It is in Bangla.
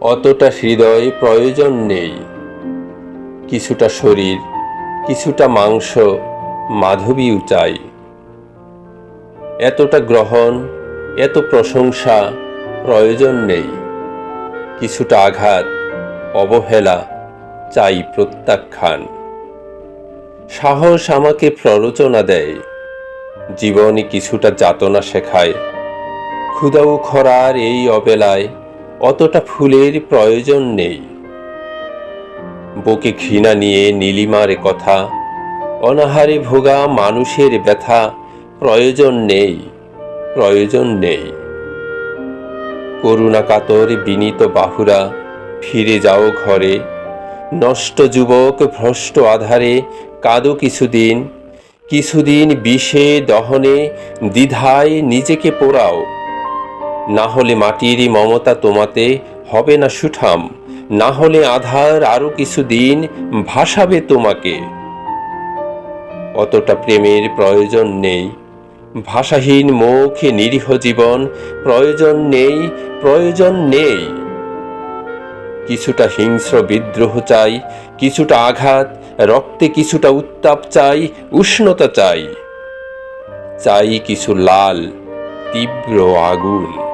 অতটা হৃদয় প্রয়োজন নেই। কিছুটা শরীর, কিছুটা মাংস মাধবীও চাই। এতটা গ্রহণ, এত প্রশংসা প্রয়োজন নেই। কিছুটা আঘাত, অবহেলা চাই প্রত্যাখ্যান। সাহস আমাকে প্ররোচনা দেয়। জীবনে কিছুটা যাতনা শেখায়। ক্ষুদাউ খরার এই অবেলায় অতটা ফুলের প্রয়োজন নেই। বুকে ঘৃণা নিয়ে নীলিমার কথা, অনাহারে ভোগা মানুষের ব্যথা প্রয়োজন নেই প্রয়োজন নেই। করুণা কাতর বিনীত বাহুরা ফিরে যাও ঘরে, নষ্ট যুবক ভ্রষ্ট আধারে কাঁদো কিছুদিন কিছুদিন বিষে দহনে দ্বিধায় নিজেকে পোড়াও। না হলে মাটির মমতা তোমাতে হবে না সুঠাম। না হলে আধার আরও কিছুদিন ভাসাবে তোমাকে। অতটা প্রেমের প্রয়োজন নেই। ভাষাহীন মুখে নিরীহ জীবন প্রয়োজন নেই প্রয়োজন নেই। কিছুটা হিংস্র বিদ্রোহ চাই, কিছুটা আঘাত, রক্তে কিছুটা উত্তাপ চাই, উষ্ণতা চাই। চাই কিছু লাল, তীব্র আগুন।